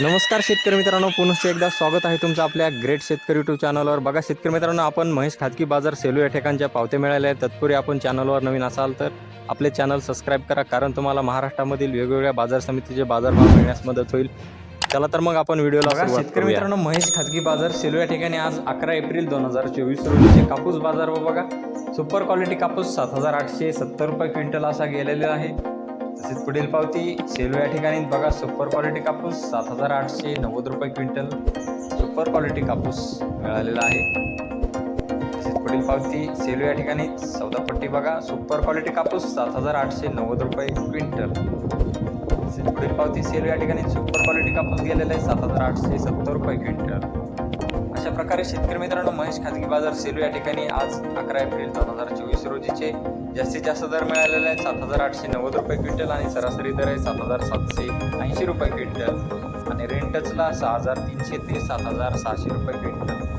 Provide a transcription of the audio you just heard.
नमस्कार शेतकरी मित्रांनो पुनश्च एकदा स्वागत आहे तुमचं आपल्या ग्रेट शेतकरी यूट्यूब चॅनलवर. बघा शेतकरी मित्रांनो आपण महेश खाजगी बाजार सेलू या ठिकाणच्या पावत्या मिळाल्या आहेत. तत्पूर्वी आपण चॅनलवर नवीन असाल तर आपले चॅनल सबस्क्राईब करा कारण तुम्हाला महाराष्ट्रामधील वेगवेगळ्या बाजार समितीचे बाजारभाव मिळण्यास मदत होईल. चला तर मग आपण व्हिडिओला सुरुवात शेतकरी मित्रांनो महेश खाजगी बाजार सेलू या ठिकाणी आज अकरा एप्रिल दोन हजार चोवीस रोजीचे कापूस बाजार व बघा सुपर क्वालिटी कापूस सात हजार आठशे सत्तर रुपये क्विंटल असा गेलेला आहे. तसेच पुढील पावती सेलू या ठिकाणी बघा. सुपर क्वालिटी कापूस सात हजार आठशे नव्वद रुपये क्विंटल सुपर क्वालिटी कापूस मिळालेला आहे. तसेच पुढील पावती सेलू या ठिकाणी चौदा पट्टी बघा. सुपर क्वालिटी कापूस सात हजार आठशे नव्वद रुपये क्विंटल. तसेच पुढील पावती सेलू या ठिकाणी सुपर क्वालिटी कापूस गेलेला आहे सात हजार आठशे सत्तर रुपये क्विंटल. अशा प्रकारे शेतकरी मित्रांनो महेश खाजगी बाजार सेलू या ठिकाणी आज अकरा एप्रिल दोन हजार चोवीस रोजीचे जास्तीत जास्त दर मिळालेले आहेत. सात हजार आठशे नव्वद रुपये क्विंटल आणि सरासरी दर आहे सात हजार सातशे ऐंशी रुपये क्विंटल. आणि रेंटचला सहा हजार तीनशे ते सात हजार सहाशे रुपये क्विंटल.